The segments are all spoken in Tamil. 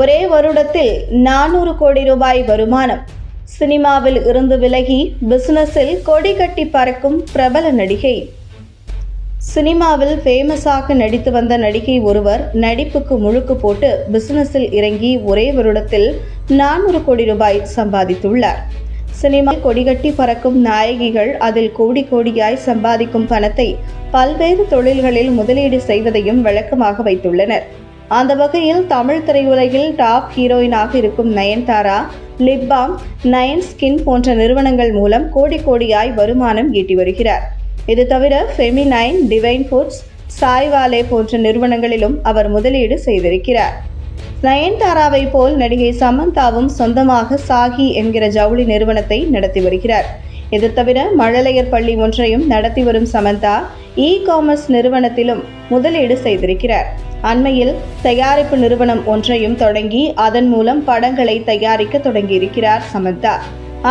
ஒரே வருடத்தில் நானூறு கோடி ரூபாய் வருமானம். சினிமாவில் இருந்து விலகி பிசினஸில் கொடி கட்டி பறக்கும் பிரபல நடிகை. சினிமாவில் ஃபேமஸாக நடித்து வந்த நடிகை ஒருவர் நடிப்புக்கு முழுக்கு போட்டு பிசினஸில் இறங்கி ஒரே வருடத்தில் நானூறு கோடி ரூபாய் சம்பாதித்துள்ளார். சினிமா கொடிகட்டி பறக்கும் நாயகிகள் அதில் கோடி கோடியாய் சம்பாதிக்கும் பணத்தை பல்வேறு தொழில்களில் முதலீடு செய்வதையும் வழக்கமாக வைத்துள்ளனர். அந்த வகையில் தமிழ் திரையுலகில் டாப் ஹீரோயினாக இருக்கும் நயன்தாரா லிப்பாம் நயன் ஸ்கின் போன்ற நிறுவனங்கள் மூலம் கோடி கோடியாய் வருமானம் ஈட்டி வருகிறார். இது தவிர ஃபெமினைன் டிவைன் ஃபுட்ஸ் சாய்வாலே போன்ற நிறுவனங்களிலும் அவர் முதலீடு செய்திருக்கிறார். நயன்தாராவை போல் நடிகை சமந்தாவும் சொந்தமாக சாகி என்கிற ஜவுளி நிறுவனத்தை நடத்தி வருகிறார். இது தவிர மழலையர் பள்ளி ஒன்றையும் நடத்தி வரும் சமந்தா இ காமர்ஸ் நிறுவனத்திலும் முதலீடு செய்திருக்கிறார். அண்மையில் தயாரிப்பு நிறுவனம் ஒன்றையும் தொடங்கி அதன் மூலம் படங்களை தயாரிக்க தொடங்கியிருக்கிறார் சமந்தா.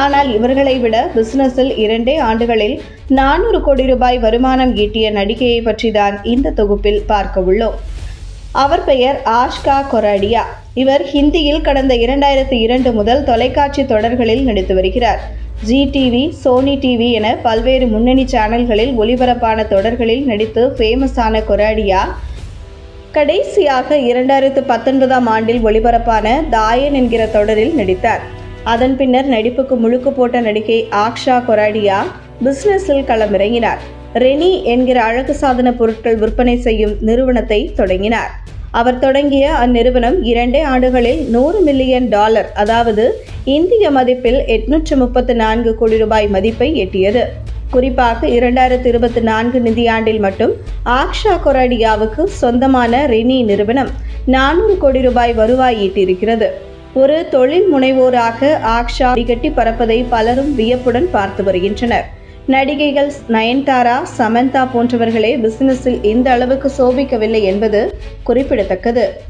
ஆனால் இவர்களை விட பிசினஸில் இரண்டே ஆண்டுகளில் நானூறு கோடி ரூபாய் வருமானம் ஈட்டிய நடிகையை பற்றி தான் இந்த தொகுப்பில் பார்க்க உள்ளோம். அவர் பெயர் ஆஷ்கா கொராடியா. இவர் ஹிந்தியில் கடந்த இரண்டாயிரத்தி இரண்டு முதல் தொலைக்காட்சி தொடர்களில் நடித்து வருகிறார். ஜி டிவி சோனி டிவி என பல்வேறு முன்னணி சேனல்களில் ஒளிபரப்பான தொடர்களில் நடித்து ஃபேமஸான கொராடியா கடைசியாக இரண்டாயிரத்து பத்தொன்பதாம் ஆண்டில் ஒளிபரப்பான தாயன் என்கிற தொடரில் நடித்தார். அதன் பின்னர் நடிப்புக்கு முழுக்கு போட்ட நடிகை ஆக்ஷா கொராடியா பிசினஸில் களமிறங்கினார். ரெனி என்கிற அழகு சாதன பொருட்கள் விற்பனை செய்யும் நிறுவனத்தை தொடங்கினார். அவர் தொடங்கிய அந்நிறுவனம் இரண்டே ஆண்டுகளில் நூறு மில்லியன் டாலர் அதாவது இந்திய மதிப்பில் எட்நூற்று முப்பத்து நான்கு கோடி ரூபாய் மதிப்பை எட்டியது. குறிப்பாக இரண்டாயிரத்தி இருபத்தி நான்கு நிதியாண்டில் மட்டும் ஆக்ஷா கொராடியாவுக்கு சொந்தமான ரெனி நிறுவனம் நானூறு கோடி ரூபாய் வருவாய் ஈட்டியிருக்கிறது. ஒரு தொழில் முனைவோராக ஆக்ஷா கட்டி பறப்பதை பலரும் வியப்புடன் பார்த்து வருகின்றனர். நடிகைகள் நயன்தாரா சமந்தா போன்றவர்களே பிசினஸில் இந்த அளவுக்கு சோபிக்கவில்லை என்பது குறிப்பிடத்தக்கது.